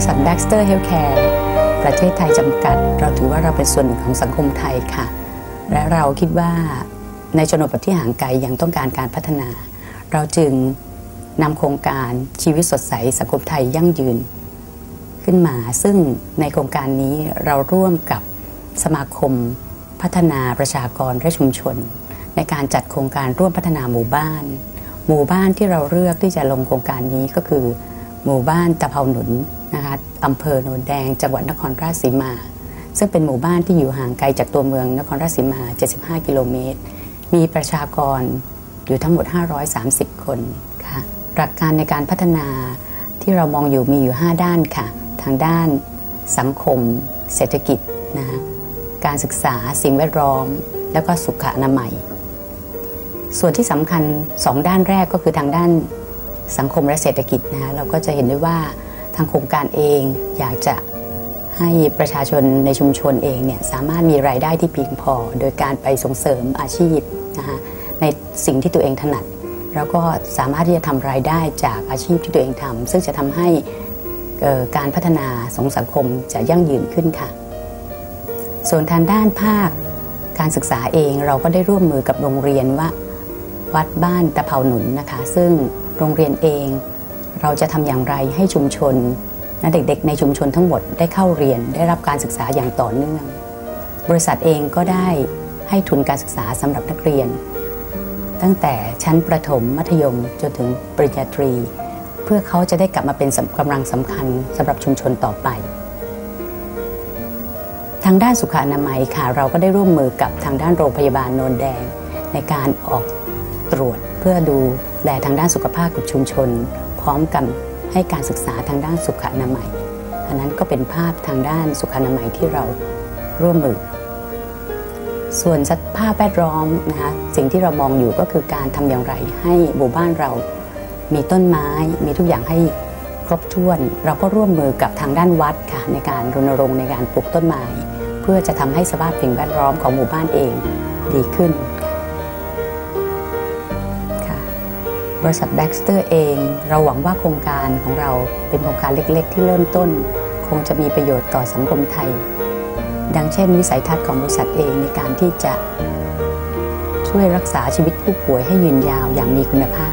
ริษัท Baxter Healthcare ประเทศไทยจำกัด เราถือว่าเราเป็นส่วนหนึ่งของสังคมไทยค่ะ และเราคิดว่าในชนบทที่ห่างไกลยังต้องการการพัฒนา เราจึงนำโครงการชีวิตสดใสสังคมไทยยั่งยืน ขึ้นมาซึ่งในโครงการนี้เราร่วมกับสมาคมพัฒนาประชากรและชุมชน ในการจัดโครงการร่วมพัฒนาหมู่บ้าน หมู่บ้านที่เราเลือกที่จะลงโครงการนี้ก็คือ หมู่บ้านตะเภาหนุน นะคะอำเภอโนนแดงจังหวัดนครราชสีมา ซึ่งเป็นหมู่บ้านที่อยู่ห่างไกลจากตัวเมืองนครราชสีมา 75 กิโลเมตร มีประชากรอยู่ทั้งหมด 530 คนค่ะหลักการในการพัฒนาที่เรามองอยู่มีอยู่ 5 ด้านค่ะ ทางด้านสังคม เศรษฐกิจนะคะการศึกษาสิ่งแวดล้อม แล้วก็สุขอนามัย ส่วนที่สำคัญ 2 ด้านแรกก็คือทางด้านสังคมและเศรษฐกิจนะคะเราก็จะเห็นได้ว่าางโครงการเอง อยากจะให้ประชาชนในชุมชนเองเนี่ยสามารถมีรายได้ที่เพียงพอ โดยการไปส่งเสริมอาชีพนะคะในสิ่งที่ตัวเองถนัด แล้วก็สามารถที่จะทำรายได้จากอาชีพที่ตัวเองทำซึ่งจะทำให้การพัฒนาสงสังคมจะยั่งยืนขึ้นค่ะ ส่วนทางด้านภาคการศึกษาเองเราก็ได้ร่วมมือกับโรงเรียนว่า วัดบ้านตะเภาหนุนนะคะ ซึ่งโรงเรียนเอง เราจะทำอย่างไรให้ชุมชนและเด็กๆ ในชุมชนทั้งหมดได้เข้าเรียนได้รับการศึกษาอย่างต่อเนื่อง บริษัทเองก็ได้ให้ทุนการศึกษาสำหรับนักเรียน ตั้งแต่ชั้นประถมมัธยมจนถึงปริญญาตรี เพื่อเขาจะได้กลับมาเป็นกำลังสำคัญสำหรับชุมชนต่อไป ทางด้านสุขอนามัยค่ะเราก็ได้ร่วมมือกับทางด้านโรงพยาบาลโนนแดง ในการออกตรวจเพื่อดูแลทางด้านสุขภาพกับชุมชน พร้อมกับให้การศึกษาทางด้านสุขอนามัย อันนั้นก็เป็นภาพทางด้านสุขอนามัยที่เราร่วมมือ ส่วนสภาพแวดล้อมนะคะสิ่งที่เรามองอยู่ก็คือการทำอย่างไรให้หมู่บ้านเรา มีต้นไม้มีทุกอย่างให้ครบถ้วน เราก็ร่วมมือกับทางด้านวัดค่ะในการรณรงค์ในการปลูกต้นไม้ เพื่อจะทำให้สภาพสิ่งแวดล้อมของหมู่บ้านเองดีขึ้น บริษัทแบ็กสเตอร์เอง เราหวังว่าโครงการของเราเป็นโครงการเล็กๆ ที่เริ่มต้น คงจะมีประโยชน์ต่อสังคมไทย ดังเช่น วิสัยทัศน์ของบริษัทเองในการที่จะช่วยรักษาชีวิตผู้ป่วยให้ยืนยาวอย่างมีคุณภาพ